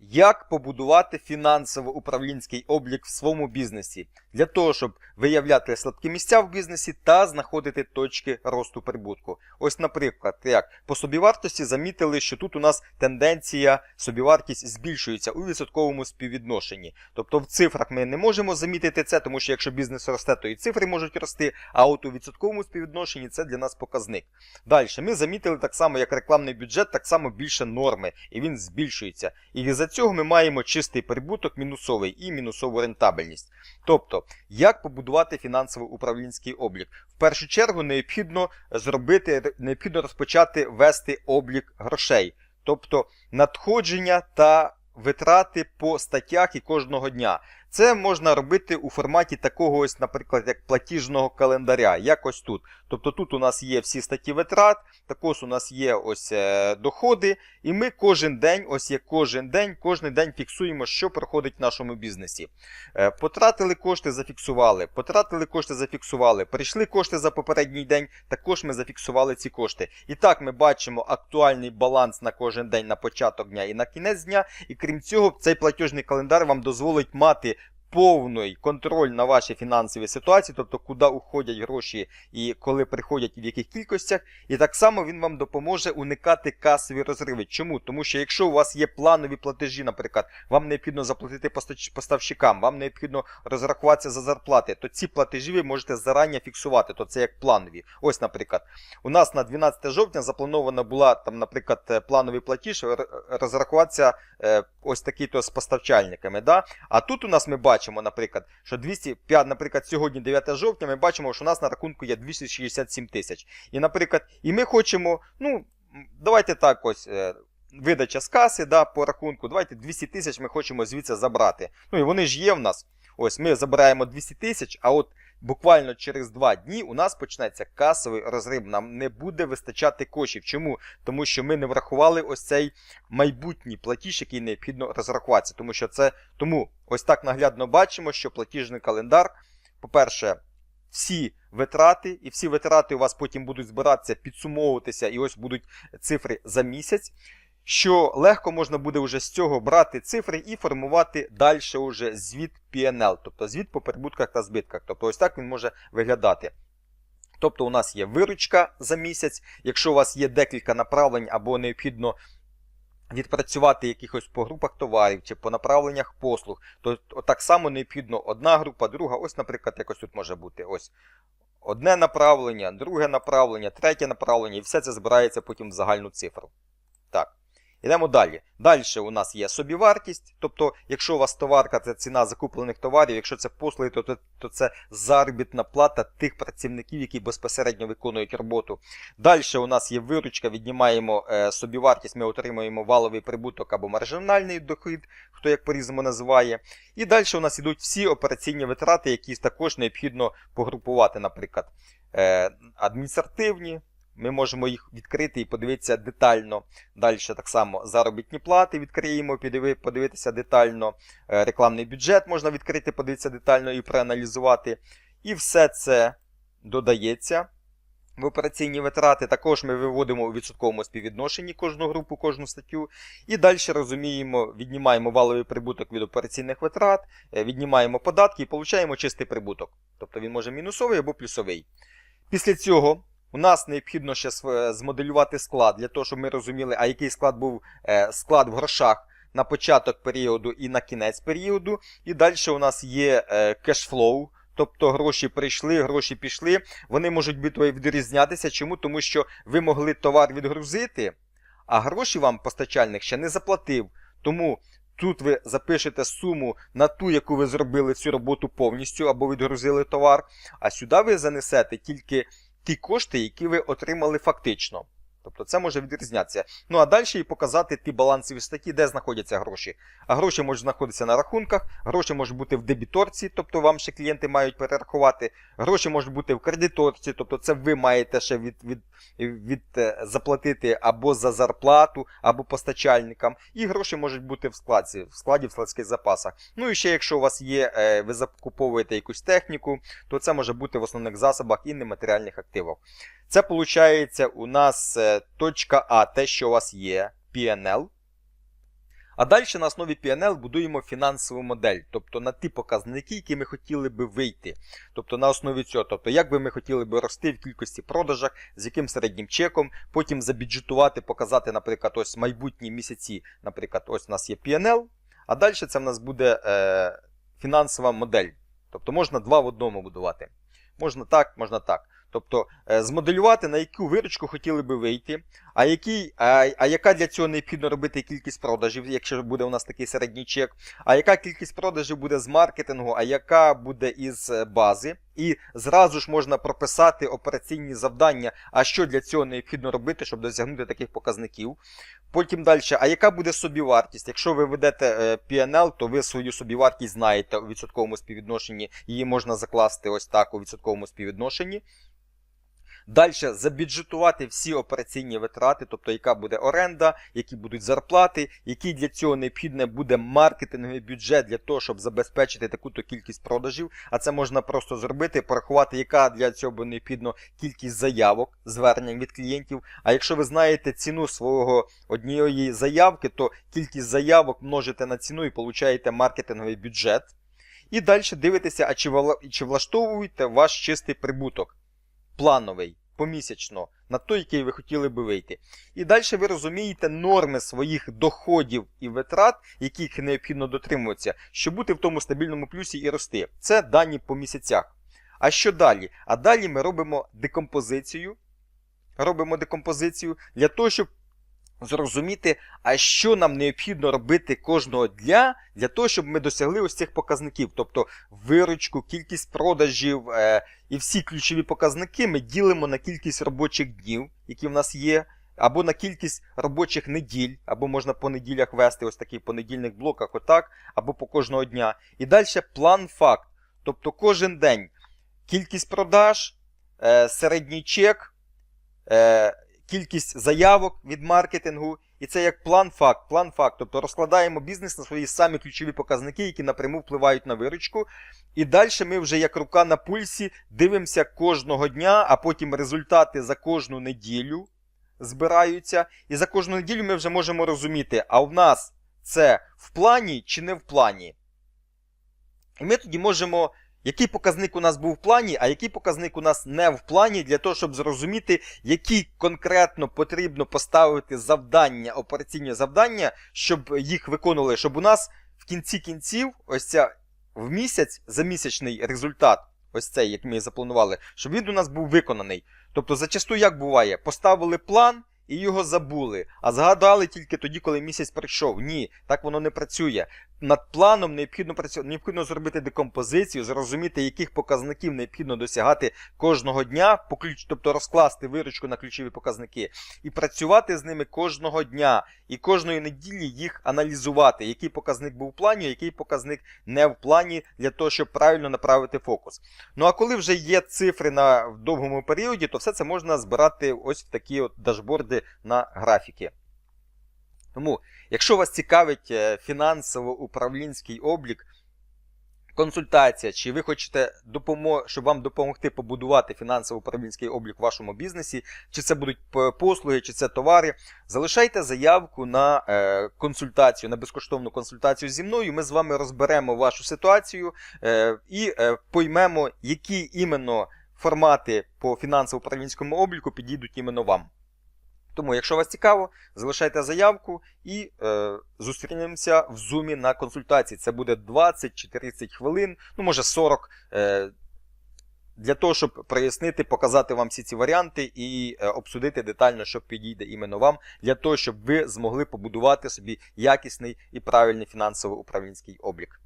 Як побудувати фінансово-управлінський облік в своєму бізнесі для того, щоб виявляти слабкі місця в бізнесі та знаходити точки росту прибутку? Ось, наприклад, як по собівартості замітили, що тут у нас тенденція собівартість збільшується у відсотковому співвідношенні. Тобто в цифрах ми не можемо замітити це, тому що якщо бізнес росте, то і цифри можуть рости. А от у відсотковому співвідношенні це для нас показник. Далі ми замітили так само, як рекламний бюджет, так само більше норми, і він збільшується. І за цього ми маємо чистий прибуток мінусовий і мінусову рентабельність. Тобто, як побудувати фінансово-управлінський облік? В першу чергу необхідно зробити, необхідно розпочати вести облік грошей, тобто надходження та витрати по статтях і кожного дня. Це можна робити у форматі такого ось, наприклад, як платіжного календаря, якось тут. Тобто тут у нас є всі статті витрат, також у нас є ось е, доходи, і ми кожен день, ось як кожен день, кожен день фіксуємо, що проходить в нашому бізнесі. Е, Потратили кошти, зафіксували, потратили кошти, зафіксували, прийшли кошти за попередній день, також ми зафіксували ці кошти. І так ми бачимо актуальний баланс на кожен день на початок дня і на кінець дня. І крім цього, цей платіжний календар вам дозволить мати повний контроль на ваші фінансові ситуації, тобто куди уходять гроші і коли приходять і в яких кількостях. І так само він вам допоможе уникати касові розриви. Чому? Тому що якщо у вас є планові платежі, наприклад, вам необхідно заплатити поставщикам, вам необхідно розрахуватися за зарплати, то ці платежі ви можете зарані фіксувати, то це як планові. Ось, наприклад, у нас на 12 жовтня запланована була там, наприклад, е, плановий платіж розрахуватися е, ось такий-то з поставчальниками. Да? А тут у нас ми бачимо, наприклад, що 205, наприклад, сьогодні 9 жовтня, ми бачимо, що у нас на рахунку є 267 тисяч. І, наприклад, і ми хочемо, ну, давайте так ось. е, Видача з каси да, по рахунку, давайте 200 тисяч ми хочемо звідси забрати. Ну і вони ж є в нас. Ось ми забираємо 200 тисяч, а от буквально через 2 дні у нас почнеться касовий розрив. Нам не буде вистачати коштів. Чому? Тому що ми не врахували ось цей майбутній платіж, який необхідно розрахуватися. Тому що це тому ось так наглядно бачимо, що платіжний календар, по-перше, всі витрати, і всі витрати у вас потім будуть збиратися, підсумовуватися, і ось будуть цифри за місяць. Що легко можна буде вже з цього брати цифри і формувати далі уже звіт PNL, тобто звіт по прибутках та збитках. Тобто ось так він може виглядати. Тобто у нас є виручка за місяць. Якщо у вас є декілька направлень або необхідно відпрацювати якихось по групах товарів чи по направленнях послуг, то так само необхідно одна група, друга. Ось, наприклад, якось тут може бути ось одне направлення, друге направлення, третє направлення, і все це збирається потім в загальну цифру. Так. Йдемо далі. Далі у нас є собівартість. Тобто, якщо у вас товарка це ціна закуплених товарів, якщо це послуги, то, то, то це заробітна плата тих працівників, які безпосередньо виконують роботу. Далі у нас є виручка, віднімаємо е, собівартість, ми отримуємо валовий прибуток або маржинальний дохід, хто як по-різному називає. І далі у нас йдуть всі операційні витрати, які також необхідно погрупувати, наприклад, е, адміністративні. Ми можемо їх відкрити і подивитися детально. Далі так само заробітні плати відкриємо, подивитися детально. Е, Рекламний бюджет можна відкрити, подивитися детально і проаналізувати. І все це додається в операційні витрати. Також ми виводимо у відсотковому співвідношенні кожну групу, кожну статтю. І далі розуміємо, віднімаємо валовий прибуток від операційних витрат, е, віднімаємо податки і получаємо чистий прибуток. Тобто він може мінусовий або плюсовий. Після цього. У нас необхідно ще змоделювати склад для того, щоб ми розуміли, а який склад був е, склад в грошах на початок періоду і на кінець періоду. І далі у нас є е, кешфлоу, тобто гроші прийшли, гроші пішли. Вони можуть відрізнятися. Чому? Тому що ви могли товар відгрузити, а гроші вам постачальник ще не заплатив. Тому тут ви запишете суму на ту, яку ви зробили цю роботу повністю або відгрузили товар, а сюди ви занесете тільки ті кошти, які ви отримали фактично. Тобто це може відрізнятися. Ну а далі і показати ті балансові статті, де знаходяться гроші. А гроші можуть знаходитися на рахунках, гроші можуть бути в дебіторці, тобто вам ще клієнти мають перерахувати. Гроші можуть бути в кредиторці, тобто це ви маєте ще від, від, від, е, заплатити або за зарплату, або постачальникам. І гроші можуть бути в складі, в складі в складських запасах. Ну і ще, якщо у вас є, е, ви закуповуєте якусь техніку, то це може бути в основних засобах і нематеріальних активах. Це виходить у нас е, точка А, те, що у вас є, PNL. А далі на основі PNL будуємо фінансову модель, тобто на ті показники, які ми хотіли би вийти. Тобто на основі цього, тобто як би ми хотіли би рости в кількості продажах, з яким середнім чеком, потім забюджетувати, показати, наприклад, ось майбутні місяці, наприклад, ось у нас є PNL, а далі це в нас буде е, фінансова модель. Тобто можна два в одному будувати. Можна так, можна так. Тобто е, змоделювати, на яку виручку хотіли би вийти, а, який, а, а яка для цього необхідно робити кількість продажів, якщо буде у нас такий середній чек, а яка кількість продажів буде з маркетингу, а яка буде із е, бази. І зразу ж можна прописати операційні завдання, а що для цього необхідно робити, щоб досягнути таких показників. Потім далі, а яка буде собівартість? Якщо ви ведете е, PNL, то ви свою собівартість знаєте у відсотковому співвідношенні, її можна закласти ось так у відсотковому співвідношенні. Далі забюджетувати всі операційні витрати, тобто яка буде оренда, які будуть зарплати, який для цього необхідне буде маркетинговий бюджет для того, щоб забезпечити таку-то кількість продажів. А це можна просто зробити, порахувати, яка для цього буде необхідно кількість заявок, звернень від клієнтів. А якщо ви знаєте ціну свого однієї заявки, то кількість заявок множите на ціну і получаєте маркетинговий бюджет. І далі дивитеся, а чи влаштовуєте ваш чистий прибуток плановий, помісячно, на той, який ви хотіли би вийти. І далі ви розумієте норми своїх доходів і витрат, яких необхідно дотримуватися, щоб бути в тому стабільному плюсі і рости. Це дані по місяцях. А що далі? А далі ми робимо декомпозицію. Робимо декомпозицію для того, щоб зрозуміти, а що нам необхідно робити кожного дня для того, щоб ми досягли ось цих показників. Тобто виручку, кількість продажів е, і всі ключові показники ми ділимо на кількість робочих днів, які в нас є. Або на кількість робочих неділь, або можна по неділях вести ось такий понедільних блоках, отак, або по кожного дня. І далі план факт. Тобто кожен день кількість продаж, е, середній чек, е, кількість заявок від маркетингу. І це як план факт. План факт. Тобто розкладаємо бізнес на свої самі ключові показники, які напряму впливають на виручку. І далі ми вже як рука на пульсі дивимося кожного дня, а потім результати за кожну неділю збираються. І за кожну неділю ми вже можемо розуміти, а в нас це в плані чи не в плані. І ми тоді можемо, який показник у нас був в плані, а який показник у нас не в плані, для того, щоб зрозуміти, які конкретно потрібно поставити завдання, операційні завдання, щоб їх виконували, щоб у нас в кінці кінців, ось ця в місяць за місячний результат, ось цей, як ми запланували, щоб він у нас був виконаний. Тобто, зачасту як буває, поставили план. І його забули, а згадали тільки тоді, коли місяць прийшов. Ні, так воно не працює. Над планом необхідно працювати, необхідно зробити декомпозицію, зрозуміти, яких показників необхідно досягати кожного дня, по тобто розкласти виручку на ключові показники, і працювати з ними кожного дня, і кожної неділі їх аналізувати, який показник був в плані, який показник не в плані, для того, щоб правильно направити фокус. Ну а коли вже є цифри на в довгому періоді, то все це можна збирати ось в такі от дашборди на графіки. Тому, якщо вас цікавить е, фінансово-управлінський облік, консультація, чи ви хочете, щоб вам допомогти побудувати фінансово-управлінський облік в вашому бізнесі, чи це будуть послуги, чи це товари, залишайте заявку на е, консультацію, на безкоштовну консультацію зі мною. Ми з вами розберемо вашу ситуацію е, і поймемо, які іменно формати по фінансово-управлінському обліку підійдуть іменно вам. Тому, якщо вас цікаво, залишайте заявку і е, зустрінемося в зумі на консультації. Це буде 20 чи 30 хвилин, ну може 40, е, для того, щоб прояснити, показати вам всі ці варіанти і е, обсудити детально, що підійде іменно вам, для того, щоб ви змогли побудувати собі якісний і правильний фінансово-управлінський облік.